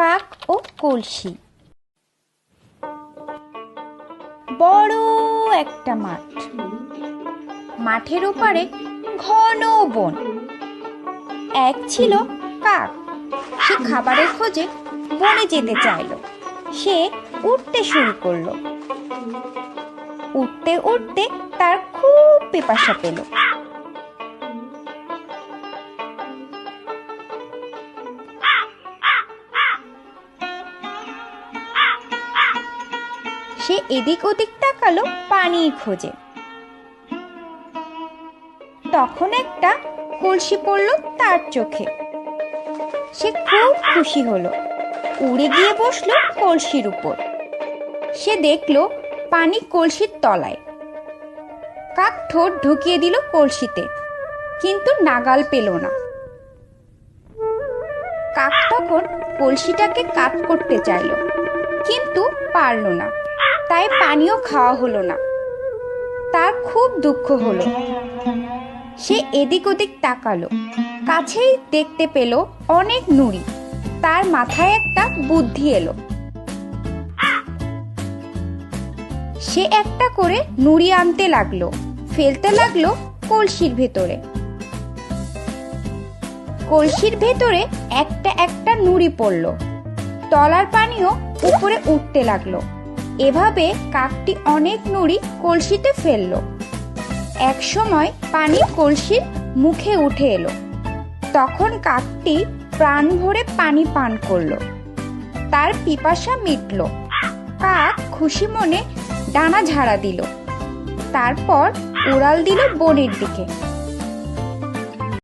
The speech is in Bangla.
কাক ও কলসি। বড় একটা মাঠ। মাঠের ওপারে ঘন বন। এক ছিল কাক। সে খাবারের খোঁজে বনে যেতে চাইলো। সে উঠতে শুরু করল। উঠতে উঠতে তার খুব পিপাসা পেল। সে এদিক ওদিক তাকালো পানির খোঁজে। তখন একটা কলসি পড়ল তার চোখে। সে খুব খুশি হলো। উড়ে গিয়ে বসল কলসির উপর। সে দেখল পানি কলসির তলায়। কাক ঠোঁট ঢুকিয়ে দিল কলসিতে, কিন্তু নাগাল পেল না। কাক তখন কলসিটাকে কাত করতে চাইলো, কিন্তু পারল না। তাই পানিও খাওয়া হলো না। তার খুব দুঃখ হলো। সে এদিক ওদিক তাকালো। কাছেই দেখতে পেল অনেক নুড়ি। তার মাথায় একটা বুদ্ধি এলো। সে একটা করে নুড়ি আনতে লাগল। ফেলতে লাগল কলসির ভেতরে। কলসির ভেতরে একটা একটা নুড়ি পড়ল। তলার পানিও উপরে উঠতে লাগল। এভাবে কাকটি অনেক নুড়ি কলসিতে ফেলল। এক সময় পানি কলসির মুখে উঠে এলো। তখন কাকটি প্রাণ ভরে পানি পান করল। তার পিপাসা মিটলো। কাক খুশি মনে ডানা ঝাড়া দিল। তারপর উড়াল দিল বনের দিকে।